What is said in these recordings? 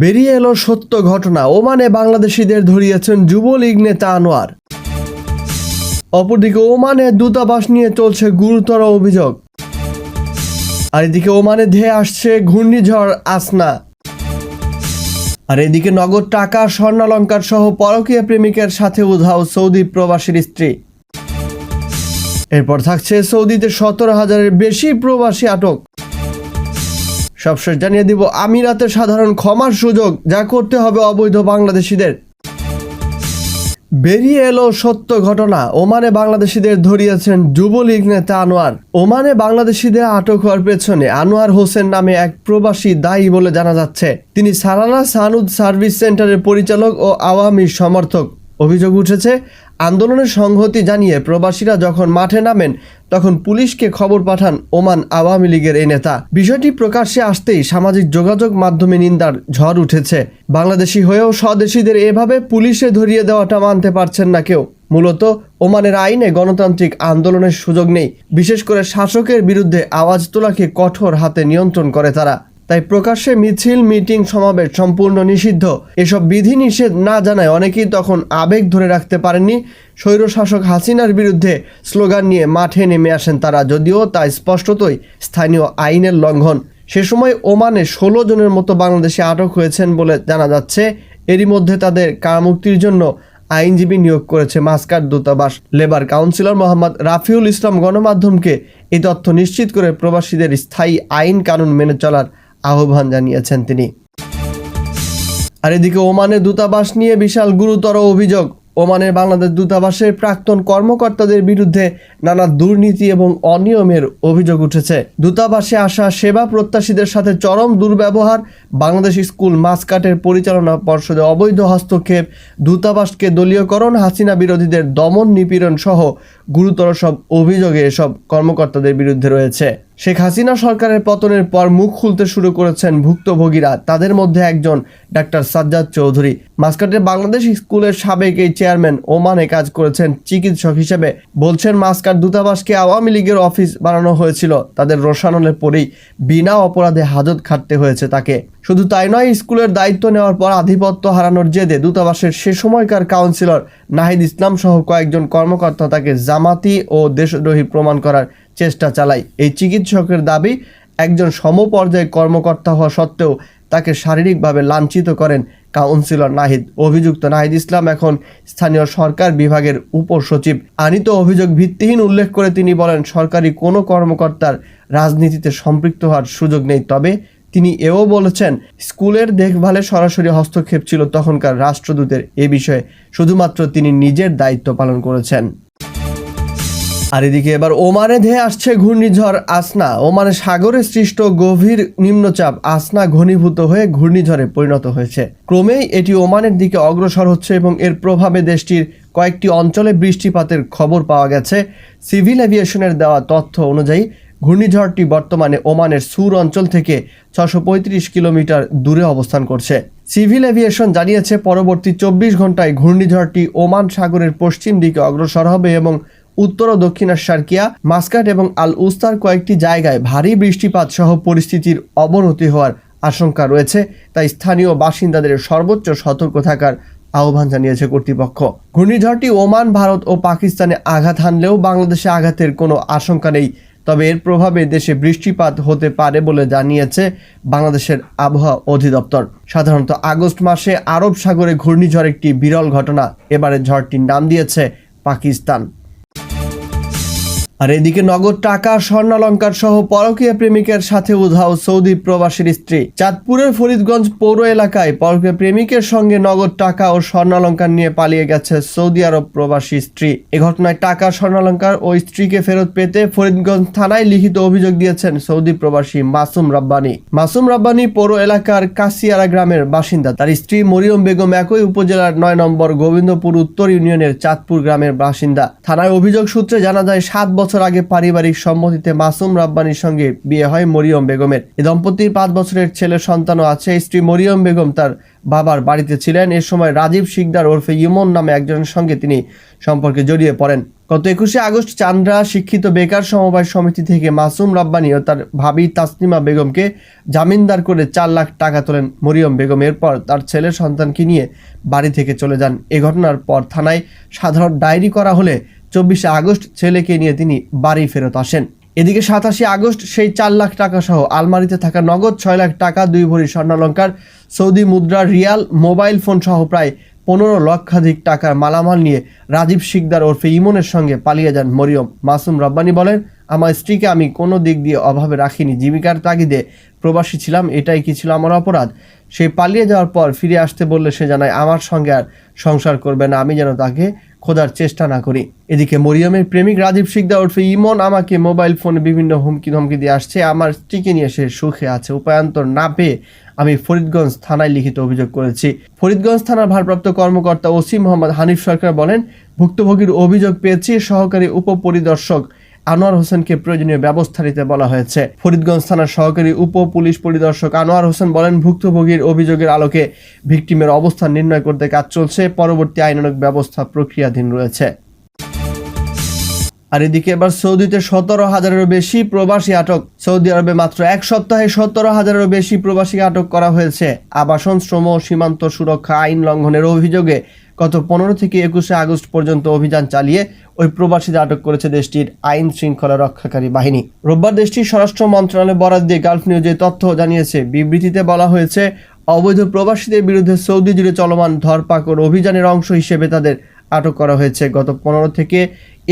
বেরিয়ে এলো সত্য ঘটনা। ওমানে বাংলাদেশিদের ধরিয়েছেন যুবলীগ নেতা আনোয়ার। অপরদিকে ওমানে দূতাবাস নিয়ে চলছে গুরুতর অভিযোগ। আর এদিকে ওমানে ধেয়ে আসছে ঘূর্ণিঝড় আসনা। আর এদিকে নগদ টাকা, স্বর্ণালঙ্কার সহ পরকীয় প্রেমিকের সাথে উধাও সৌদি প্রবাসীর স্ত্রী। এরপর থাকছে সৌদিতে সতেরো হাজারের বেশি প্রবাসী আটক। সবশেষ জানিয়ে দিব, আমিরাতে সাধারণ ক্ষমার সুযোগ, যা করতে হবে অবৈধ বাংলাদেশিদের। বেরিয়ে এলো সত্য ঘটনা, ওমানে বাংলাদেশিদের ধরিয়েছেন যুবলীগ নেতা আনোয়ার। ওমানে বাংলাদেশিদের আটক হওয়ার পেছনে আনোয়ার হোসেন নামে এক প্রবাসী দায়ী বলে জানা যাচ্ছে। তিনি সারানা সানুদ সার্ভিস সেন্টারের পরিচালক ও আওয়ামী সমর্থক। অভিযোগ উঠেছে, আন্দোলনের সংহতি জানিয়ে প্রবাসীরা যখন মাঠে নামেন, তখন পুলিশকে খবর পাঠান ওমান আওয়ামী লীগের এই নেতা। বিষয়টি প্রকাশ্যে আসতেই সামাজিক যোগাযোগ মাধ্যমে নিন্দার ঝড় উঠেছে। বাংলাদেশি হয়েও স্বদেশীদের এভাবে পুলিশে ধরিয়ে দেওয়াটা মানতে পারছেন না কেউ। মূলত ওমানের আইনে গণতান্ত্রিক আন্দোলনের সুযোগ নেই। বিশেষ করে শাসকের বিরুদ্ধে আওয়াজ তোলাকে কঠোর হাতে নিয়ন্ত্রণ করে তারা। তাই প্রকাশ্যে মিছিল, মিটিং, সমাবেশ সম্পূর্ণ নিষিদ্ধ। এসব বিধি নিষেধ না জানায় অনেকেই তখন আবেগ ধরে রাখতে পারেননি। স্বৈরশাসক হাসিনার বিরুদ্ধে স্লোগান নিয়ে মাঠে নেমে আসেন তারা, যদিও তা স্পষ্টতই স্থানীয় আইনের লঙ্ঘন। সে সময় ওমানে ষোলো জনের মতো বাংলাদেশে আটক হয়েছেন বলে জানা যাচ্ছে। এরই মধ্যে তাদের কারামুক্তির জন্য আইনজীবী নিয়োগ করেছে মাস্কার দূতাবাস। লেবার কাউন্সিলর মোহাম্মদ রাফিউল ইসলাম গণমাধ্যমকে এই তথ্য নিশ্চিত করে প্রবাসীদের স্থায়ী আইন কানুন মেনে চলার আহ্বান জানিয়েছেন তিনি। আর এদিকে ওমানের দূতাবাস নিয়ে বিশাল গুরুতর অভিযোগ। ওমানের বাংলাদেশ দূতাবাসের প্রাক্তন কর্মকর্তাদের বিরুদ্ধে নানা দুর্নীতি এবং অনিয়মের অভিযোগ উঠেছে। দূতাবাসে আসা সেবা প্রত্যাশীদের সাথে চরম দুর্ব্যবহার, বাংলাদেশ স্কুল মাসকাটের পরিচালনা পর্ষদে অবৈধ হস্তক্ষেপ, দূতাবাসকে দলীয়করণ, হাসিনা বিরোধীদের দমন নিপীড়ন সহ গুরুতর সব অভিযোগে এসব কর্মকর্তাদের বিরুদ্ধে রয়েছে। শেখ হাসিনা সরকারের পতনের পর মুখ খুলতে শুরু করেছেন ভুক্তভোগীরা। তাদের মধ্যে একজন ডাক্তার সাজ্জাদ চৌধুরী। মাসকাটের বাংলাদেশ স্কুলের সাবেক এই চেয়ারম্যান ওমানে কাজ করেছেন চিকিৎসক হিসেবে। বলছেন মাসকাট দূতাবাসকে আওয়ামী লীগের অফিস বানানো হয়েছিল। তাদের রোশানলে পরেই বিনা অপরাধে হাজত খাটতে হয়েছে তাকে। শুধু তাই নয়, স্কুলের দায়িত্ব নেওয়ার পর আধিপত্য হারানোর জেদে দূতাবাসের সে সময়কার কাউন্সিলর নাহিদ ইসলাম সহ কয়েকজন কর্মকর্তা তাকে জামাতি ও দেশদ্রোহী প্রমাণ করার চেষ্টা চালায়। এই চিকিৎসকের দাবি, একজন সমপর্যায়ে কর্মকর্তা হওয়া সত্ত্বেও তাকে শারীরিকভাবে লাঞ্ছিত করেন কাউন্সিলর নাহিদ। অভিযুক্ত নাহিদ ইসলাম এখন স্থানীয় সরকার বিভাগের উপসচিব। আনিত অভিযোগ ভিত্তিহীন উল্লেখ করে তিনি বলেন, সরকারি কোনো কর্মকর্তার রাজনীতিতে সম্পৃক্ত হওয়ার সুযোগ নেই। তবে তিনি এও বলেছেন, স্কুলের দেখভালে সরাসরি হস্তক্ষেপ ছিল তখনকার রাষ্ট্রদূতের এ বিষয়ে। শুধুমাত্র তিনি নিজের দায়িত্ব পালন করেছেন। আর এদিকে এবার ওমানে ধেয়ে আসছে ঘূর্ণিঝড় আসনা। ওমানে সাগরে সৃষ্ট গভীর নিম্নচাপ আসনা ঘনীভূত হয়ে ঘূর্ণিঝড়ে পরিণত হয়েছে। ক্রমেই এটি ওমানের দিকে অগ্রসর হচ্ছে এবং এর প্রভাবে দেশটির কয়েকটি অঞ্চলে বৃষ্টিপাতের খবর পাওয়া গেছে। সিভিল এভিয়েশনের দেওয়া তথ্য অনুযায়ী, ঘূর্ণিঝড়টি বর্তমানে ওমানের সুর অঞ্চল থেকে ছশো কিলোমিটার দূরে অবস্থান করছে। সিভিল এভিয়েশন জানিয়েছে, পরবর্তী চব্বিশ ঘন্টায় ঘূর্ণিঝড়টি ওমান সাগরের পশ্চিম দিকে অগ্রসর হবে এবং উত্তর ও দক্ষিণের সার্কিয়া মাস্কাট এবং আল উস্তার কয়েকটি জায়গায় ভারী বৃষ্টিপাত সহ পরিস্থিতির অবনতি হওয়ার আশঙ্কা রয়েছে, তাই স্থানীয় বাসিন্দাদের সর্বোচ্চ সতর্ক থাকার আহ্বান জানিয়েছে কর্তৃপক্ষ। ঘূর্ণিঝড়টি ওমান, ভারত ও পাকিস্তানে আঘাত হানলেও বাংলাদেশে আঘাতের কোনো আশঙ্কা নেই, তবে এর প্রভাবে দেশে বৃষ্টিপাত হতে পারে বলে জানিয়েছে বাংলাদেশের আবহাওয়া অধিদপ্তর। সাধারণত আগস্ট মাসে আরব সাগরে ঘূর্ণিঝড় একটি বিরল ঘটনা এবারে ঝড়টির নাম দিয়েছে পাকিস্তান। আর এদিকে নগদ টাকা, স্বর্ণালঙ্কার সহ পরকীয় প্রেমিকের সাথে উধাও সৌদি প্রবাসীর স্ত্রী। চাঁদপুরের ফরিদগঞ্জ পৌর এলাকায় পরকীয় প্রেমিকের সঙ্গে নগদ টাকা ও স্বর্ণালঙ্কার নিয়ে পালিয়ে গেছে সৌদি আরব প্রবাসী স্ত্রী। এ ঘটনায় টাকা, স্বর্ণালঙ্কার ও স্ত্রীকে ফেরত পেতে ফরিদগঞ্জ থানায় লিখিত অভিযোগ দিয়েছেন সৌদি প্রবাসী মাসুম রাব্বানি। মাসুম রাব্বানি পৌর এলাকার কাসিয়ারা গ্রামের বাসিন্দা। তার স্ত্রী মরিয়ম বেগম একই উপজেলার নয় নম্বর গোবিন্দপুর উত্তর ইউনিয়নের চাঁদপুর গ্রামের বাসিন্দা। থানায় অভিযোগ সূত্রে জানা যায়, সাত বছর বছর আগে পারিবারিক সম্মতিতে মাসুম রাব্বানির সঙ্গে বিয়ে হয় মরিয়ম বেগমের। এ দম্পতির পাঁচ বছরের ছেলে সন্তানও আছে। স্ত্রী মরিয়ম বেগম তার বাবার বাড়িতে ছিলেন। এ সময় রাজীব শিকদার ওরফে ইমন নামে একজনের সঙ্গে তিনি সম্পর্কে জড়িয়ে পড়েন। গত একুশে আগস্ট চান্দ্রা শিক্ষিত বেকার সমবায় সমিতি থেকে মাসুম রাব্বানি ও তার ভাবি তাসনিমা বেগমকে জামিনদার করে চার লাখ টাকা তোলেন মরিয়ম বেগম। এরপর তার ছেলে সন্তানকে নিয়ে বাড়ি থেকে চলে যান। এ ঘটনার পর থানায় সাধারণ ডায়েরি করা হলে চব্বিশে আগস্ট ছেলেকে নিয়ে তিনি বাড়ি ফেরত আসেন। এদিকে সাতাশে আগস্ট সেই চার লাখ টাকা সহ আলমারিতে থাকা নগদ ছয় লাখ টাকা, দুই ভরি স্বর্ণালঙ্কার, সৌদি মুদ্রা, রিয়াল, মোবাইল ফোন সহ প্রায় পনেরো লক্ষাধিক টাকার মালামাল নিয়ে রাজীব শিকদার ওরফে ইমনের সঙ্গে পালিয়ে যান মরিয়ম। মাসুম রব্বানি বলেন, আমার স্ত্রীকে আমি কোনো দিক দিয়ে অভাবে রাখিনি, জীবিকার তাগিদে প্রবাসী ছিলাম, এটাই কি ছিল আমার অপরাধ? সে পালিয়ে যাওয়ার পর ফিরে আসতে বললে সে জানায়, আমার সঙ্গে আর সংসার করবে না, আমি যেন তাকে খোঁজার চেষ্টা না করি। এদিকে মরিয়মের প্রেমিক রাজীব শিকদার ওরফে ইমন আমাকে মোবাইল ফোনে বিভিন্ন হুমকি ধমকি দিয়ে আসছে। আমার স্ত্রীকে নিয়ে সে সুখে আছে, উপায়ান্তর না পেয়ে আমি ফরিদগঞ্জ থানায় লিখিত অভিযোগ করেছি। ফরিদগঞ্জ থানার ভারপ্রাপ্ত কর্মকর্তা ওসি মোহাম্মদ হানিফ সরকার বলেন, ভুক্তভোগীর অভিযোগ পেয়েছি, সহকারী উপপরিদর্শক আনোয়ার হোসেনকে প্রয়োজনীয় ব্যবস্থা নিতে বলা হয়েছে। ফরিদগঞ্জ থানার সহকারী উপ পুলিশ পরিদর্শক আনোয়ার হোসেন বলেন, ভুক্তভোগীর অভিযোগের আলোকে ভিকটিমের অবস্থান নির্ণয় করতে কাজ চলছে, পরবর্তী আইনানুগ ব্যবস্থা প্রক্রিয়াধীন রয়েছে। আর এদিকে এবার সৌদিতে সতেরো হাজারেরও বেশি প্রবাসী আটক। সৌদি আরবে মাত্র এক সপ্তাহে সতেরো হাজারেরও বেশি প্রবাসী আটক করা হয়েছে। আবাসন, শ্রম ও সীমান্ত সুরক্ষা আইন লঙ্ঘনের অভিযোগে গত পনেরো থেকে একুশে আগস্ট পর্যন্ত অভিযান চালিয়ে ওই প্রবাসীদের আটক করেছে দেশটির আইন শৃঙ্খলা রক্ষাকারী বাহিনী। রোববার দেশটির স্বরাষ্ট্র মন্ত্রণালয় বরাদ দিয়ে গালফ নিউজে তথ্য জানিয়েছে। বিবৃতিতে বলা হয়েছে, অবৈধ প্রবাসীদের বিরুদ্ধে সৌদি জুড়ে চলমান ধরপাকড় অভিযানের অংশ হিসেবে তাদের আটক করা হয়েছে। গত পনেরো থেকে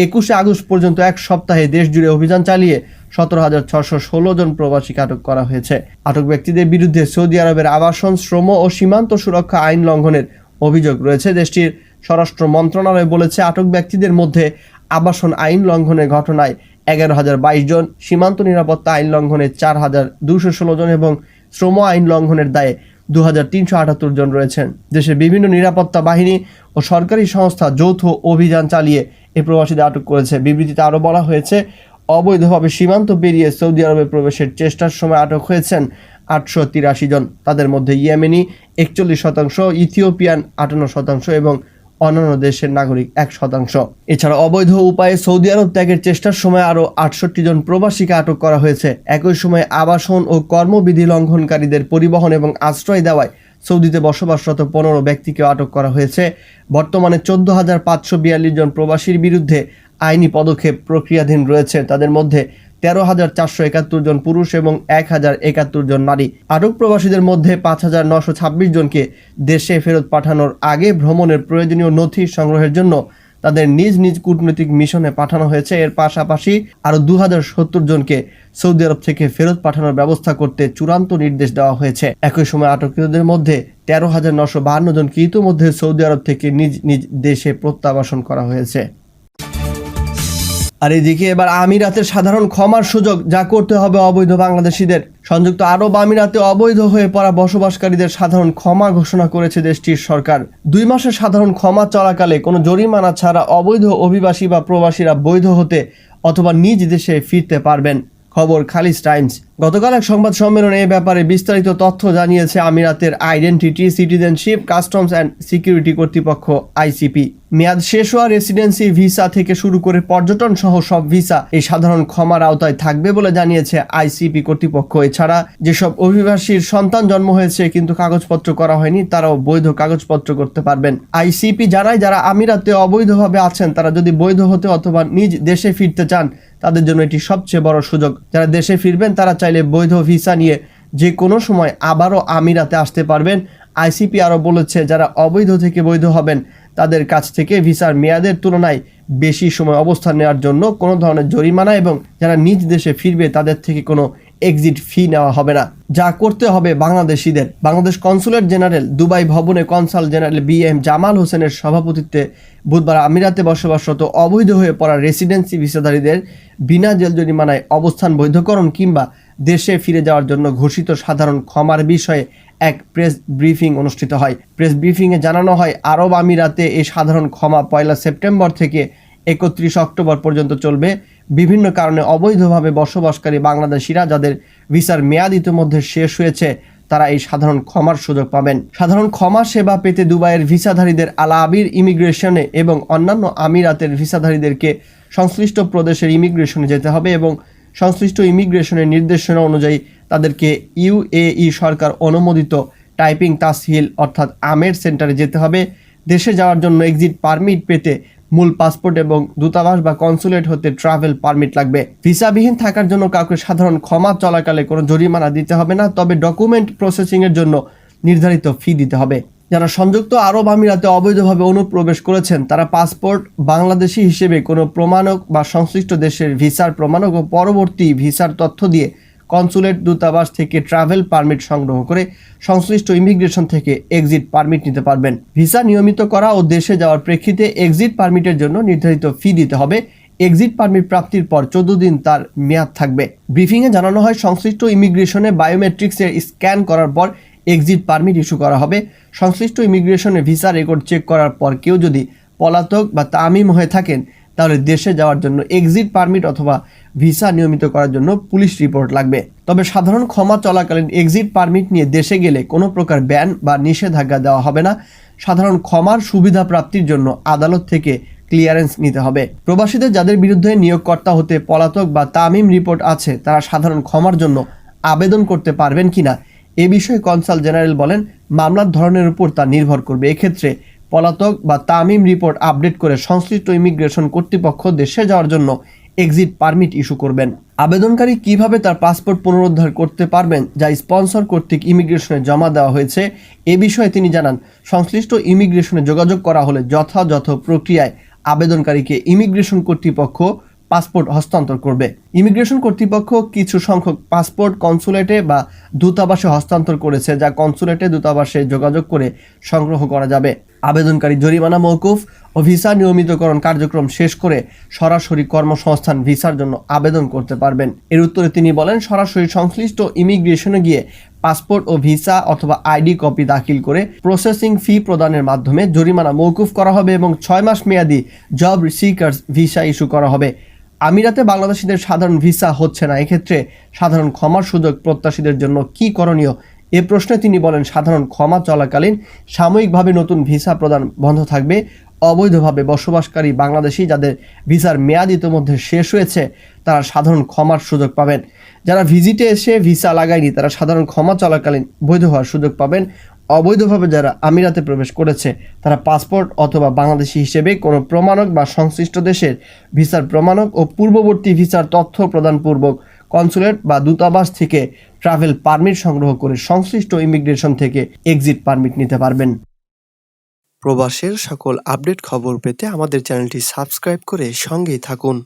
একুশে আগস্ট পর্যন্ত এক সপ্তাহে দেশ জুড়ে অভিযান চালিয়ে সতেরো হাজার ছশো ষোলো জন প্রবাসীকে আটক করা হয়েছে। আটক ব্যক্তিদের বিরুদ্ধে সৌদি আরবের আবাসন, শ্রম ও সীমান্ত সুরক্ষা আইন লঙ্ঘনের অভিযোগ রয়েছে। দেশটির স্বরাষ্ট্র মন্ত্রণালয় বলেছে, আটক ব্যক্তিদের মধ্যে আবাসন আইন লঙ্ঘনের ঘটনায় এগারো হাজার বাইশ জন, সীমান্ত নিরাপত্তা আইন লঙ্ঘনে চার হাজার দুশো ষোলো জন এবং শ্রম আইন লঙ্ঘনের দায়ে দু হাজার তিনশো আটাত্তর জন রয়েছেন। দেশের বিভিন্ন নিরাপত্তা বাহিনী ও সরকারি সংস্থা যৌথ অভিযান চালিয়ে এ প্রবাসীদের আটক করেছে। বিবৃতিতে আরও বলা হয়েছে, অবৈধভাবে সীমান্ত পেরিয়ে সৌদি আরবে প্রবেশের চেষ্টার সময় আটক হয়েছেন আটশো তিরাশি জন। তাদের মধ্যে ইয়েমেনি একচল্লিশ শতাংশ, ইথিওপিয়ান আটান্ন শতাংশ এবং অন্যান্য দেশের নাগরিক এক শতাংশ। এছাড়া অবৈধ উপায়ে সৌদি আরব ত্যাগের চেষ্টার সময় আরও আটষট্টি জন প্রবাসীকে আটক করা হয়েছে। একই সময়ে আবাসন ও কর্মবিধি লঙ্ঘনকারীদের পরিবহন এবং আশ্রয় দেওয়ায় সৌদিতে বসবাসরত পনেরো ব্যক্তিকে আটক করা হয়েছে। বর্তমানে চোদ্দ হাজার পাঁচশো বিয়াল্লিশ জন প্রবাসীর বিরুদ্ধে আইনি পদক্ষেপ প্রক্রিয়াধীন রয়েছে। তাদের মধ্যে তেরো হাজার চারশো একাত্তর জন পুরুষ এবং এক হাজার একাত্তর জন নারী। আটক প্রবাসীদের মধ্যে পাঁচ হাজার নশো ছাব্বিশ জনকে দেশে ফেরত পাঠানোর আগে ভ্রমণের প্রয়োজনীয় নথি সংগ্রহের জন্য তাদের নিজ নিজ কূটনৈতিক মিশনে পাঠানো হয়েছে। এর পাশাপাশি আরও দু হাজার সত্তর জনকে সৌদি আরব থেকে ফেরত পাঠানোর ব্যবস্থা করতে চূড়ান্ত নির্দেশ দেওয়া হয়েছে। একই সময় আটককৃতদের মধ্যে তেরো হাজার নশো বাহান্ন জনকে ইতিমধ্যে সৌদি আরব থেকে নিজ নিজ দেশে প্রত্যাবাসন করা হয়েছে। আর এদিকে এবার আমিরাতের সাধারণ ক্ষমার সুযোগ যা করতে হবে অবৈধ বাংলাদেশিদের। সংযুক্ত আরব আমিরাতে অবৈধ হয়ে পড়া বসবাসকারীদের সাধারণ ক্ষমা ঘোষণা করেছে দেশটির সরকার। দুই মাসের সাধারণ ক্ষমা চলাকালে কোনো জরিমানা ছাড়া অবৈধ অভিবাসী বা প্রবাসীরা বৈধ হতে অথবা নিজ দেশে ফিরতে পারবেন। খবর খালিজ টাইমস। গতকাল এক সংবাদ সম্মেলনে এ ব্যাপারে বিস্তারিত তথ্য জানিয়েছে আমিরাতের identity, citizenship, customs and security কর্তৃপক্ষ, আইসিপি। মেয়াদ শেষ হওয়া রেসিডেন্সি ভিসা থেকে শুরু করে পর্যটন সহ সব ভিসা এই সাধারণ ক্ষমার আওতায় থাকবে বলে জানিয়েছে আইসিপি কর্তৃপক্ষ। এছাড়া যেসব অভিবাসীর সন্তান জন্ম হয়েছে কিন্তু কাগজপত্র করা হয়নি, তারাও বৈধ কাগজপত্র করতে পারবেন। আইসিপি জানায়, যারা আমিরাতে অবৈধভাবে আছেন, তারা যদি বৈধ হতে অথবা নিজ দেশে ফিরতে চান, তাদের জন্য এটি সবচেয়ে বড় সুযোগ। যারা দেশে ফিরবেন, তারা চাইলে বৈধ ভিসা নিয়ে যে কোনো সময় আবারও আমিরাতে আসতে পারবেন। আইসিপি আরও বলেছে, যারা অবৈধ থেকে বৈধ হবেন, তাদের কাছ থেকে ভিসার মেয়াদের তুলনায় বেশি সময় অবস্থান নেওয়ার জন্য কোনো ধরনের জরিমানা এবং যারা নিজ দেশে ফিরবে, তাদের থেকে কোনো এক্সিট ফি নেওয়া হবে না। যা করতে হবে বাংলাদেশিদের। বাংলাদেশ কনসুলেট জেনারেল, দুবাই ভবনে consul general B M Jamal হোসেনের সভাপতিত্বে বুধবার আমিরাতে বসবাসরত অবৈধ হয়ে পড়া রেসিডেন্সি ভিসাধারীদের বিনা জেল জরিমানায় অবস্থান বৈধকরণ কিংবা দেশে ফিরে যাওয়ার জন্য ঘোষিত সাধারণ ক্ষমার বিষয়ে এক প্রেস ব্রিফিং অনুষ্ঠিত হয়। প্রেস ব্রিফিংয়ে জানানো হয়, আরব আমিরাতে এই সাধারণ ক্ষমা পয়লা সেপ্টেম্বর থেকে একত্রিশ অক্টোবর পর্যন্ত চলবে। বিভিন্ন কারণে অবৈধভাবে বসবাসকারী বাংলাদেশিরা যাদের ভিসার মেয়াদ ইতিমধ্যে শেষ হয়েছে, তারা এই সাধারণ ক্ষমার সুযোগ পাবেন। সাধারণ ক্ষমা সেবা পেতে দুবাইয়ের ভিসাধারীদের আলা আবির ইমিগ্রেশনে এবং অন্যান্য আমিরাতের ভিসাধারীদেরকে সংশ্লিষ্ট প্রদেশের ইমিগ্রেশনে যেতে হবে এবং সংশ্লিষ্ট ইমিগ্রেশনের নির্দেশনা অনুযায়ী তাদেরকে ইউএই সরকার অনুমোদিত টাইপিং তাসহিল অর্থাৎ আমের সেন্টারে যেতে হবে। দেশে যাওয়ার জন্য এক্সিট পারমিট পেতে মূল পাসপোর্ট এবং দূতাবাস বা কনসুলেট হতে ট্রাভেল পারমিট লাগবে। ভিসাবিহীন থাকার জন্য কাউকে সাধারণ ক্ষমা চলাকালে কোনো জরিমানা দিতে হবে না, তবে ডকুমেন্ট প্রসেসিংয়ের জন্য নির্ধারিত ফি দিতে হবে। যারা সংযুক্ত আরব আমিরাতে অবৈধভাবে অনুপ্রবেশ করেছেন, তারা পাসপোর্ট বাংলাদেশি হিসেবে কোনো প্রমাণক বা সংশ্লিষ্ট দেশের ভিসার প্রমাণক ও পরবর্তী ভিসার তথ্য দিয়ে কনসুলেট দূতাবাস থেকে ট্রাভেল পারমিট সংগ্রহ করে সংশ্লিষ্ট ইমিগ্রেশন থেকে এক্সিট পারমিট নিতে পারবেন। ভিসা নিয়মিত করা ও দেশে যাওয়ার প্রেক্ষিতে এক্সিট পারমিটের জন্য নির্ধারিত ফি দিতে হবে। এক্সিট পারমিট প্রাপ্তির পর চোদ্দ দিন তার মেয়াদ থাকবে। ব্রিফিংয়ে জানানো হয়, সংশ্লিষ্ট ইমিগ্রেশনে বায়োমেট্রিক্সের স্ক্যান করার পর এক্সিট পারমিট ইস্যু করা হবে। সংশ্লিষ্ট ইমিগ্রেশনে ভিসা রেকর্ড চেক করার পর কেউ যদি পলাতক বা তামিম হয়ে থাকেন, তাহলে দেশে যাওয়ার জন্য এক্সিট পারমিট অথবা ভিসা নিয়মিত করার জন্য পুলিশ রিপোর্ট লাগবে। তবে সাধারণ ক্ষমা চলাকালীন এক্সিট পারমিট নিয়ে দেশে গেলে কোনো প্রকার ব্যান বা নিষেধাজ্ঞা দেওয়া হবে না। সাধারণ ক্ষমার সুবিধা প্রাপ্তির জন্য আদালত থেকে ক্লিয়ারেন্স নিতে হবে। প্রবাসীদের যাদের বিরুদ্ধে নিয়োগকর্তা হতে পলাতক বা তামিম রিপোর্ট আছে, তারা সাধারণ ক্ষমার জন্য আবেদন করতে পারবেন কিনা এ বিষয়ে কনসাল জেনারেল বলেন, মামলার ধরনের উপর তা নির্ভর করবে। এক্ষেত্রে পলাতক বা তামিম রিপোর্ট আপডেট করে সংশ্লিষ্ট ইমিগ্রেশন কর্তৃপক্ষ দেশে যাওয়ার জন্য এক্সিট পারমিট ইস্যু করবেন। আবেদনকারী কীভাবে তার পাসপোর্ট পুনরুদ্ধার করতে পারবেন, যা স্পন্সর কর্তৃক ইমিগ্রেশনে জমা দেওয়া হয়েছে, এ বিষয়ে তিনি জানান, সংশ্লিষ্ট ইমিগ্রেশনে যোগাযোগ করা হলে যথাযথ প্রক্রিয়ায় আবেদনকারীকে ইমিগ্রেশন কর্তৃপক্ষ পাসপোর্ট হস্তান্তর করবে। ইমিগ্রেশন কর্তৃপক্ষ কিছু সংখ্যক পাসপোর্ট কনসুলেটে বা দূতাবাসে হস্তান্তর করেছে, যা কনসুলেটে দূতাবাসে যোগাযোগ করে সংগ্রহ করা যাবে। আবেদনকারী জরিমানা মৌকুফ ও ভিসা নিয়মিতকরণ কার্যক্রম শেষ করে সরাসরি কর্মসংস্থান ভিসার জন্য আবেদন করতে পারবেন। এর উত্তরে তিনি বলেন, সরাসরি সংশ্লিষ্ট ইমিগ্রেশনে গিয়ে পাসপোর্ট ও ভিসা অথবা আইডি কপি দাখিল করে প্রসেসিং ফি প্রদানের মাধ্যমে জরিমানা মৌকুফ করা হবে এবং ছয় মাস মেয়াদি জব সিকার্স ভিসা ইস্যু করা হবে। আমিরাতে বাংলাদেশিদের সাধারণ ভিসা হচ্ছে না। এক্ষেত্রে সাধারণ ক্ষমার সুযোগ প্রত্যাশীদের জন্য কি করণীয়? এ প্রশ্নে তিনি বলেন, সাধারণ ক্ষমা চলাকালীন সাময়িকভাবে নতুন ভিসা প্রদান বন্ধ থাকবে। অবৈধভাবে বসবাসকারী বাংলাদেশি যাদের ভিসার মেয়াদ ইতিমধ্যে শেষ হয়েছে, তারা সাধারণ ক্ষমার সুযোগ পাবেন। যারা ভিজিটে এসে ভিসা লাগায়নি, তারা সাধারণ ক্ষমা চলাকালীন বৈধ হওয়ার সুযোগ পাবেন। অবৈধভাবে যারা আমিরাতে প্রবেশ করেছে, তারা পাসপোর্ট অথবা বাংলাদেশি হিসেবে কোনো প্রমাণক বা সংশ্লিষ্ট দেশের ভিসার প্রমাণক ও পূর্ববর্তী ভিসার তথ্য প্রদানপূর্বক কনসুলেট বা দূতাবাস থেকে ট্রাভেল পারমিট সংগ্রহ করে সংশ্লিষ্ট ইমিগ্রেশন থেকে এক্সিট পারমিট নিতে পারবেন। প্রবাসের সকল আপডেট খবর পেতে আমাদের চ্যানেলটি সাবস্ক্রাইব করে সঙ্গেই থাকুন।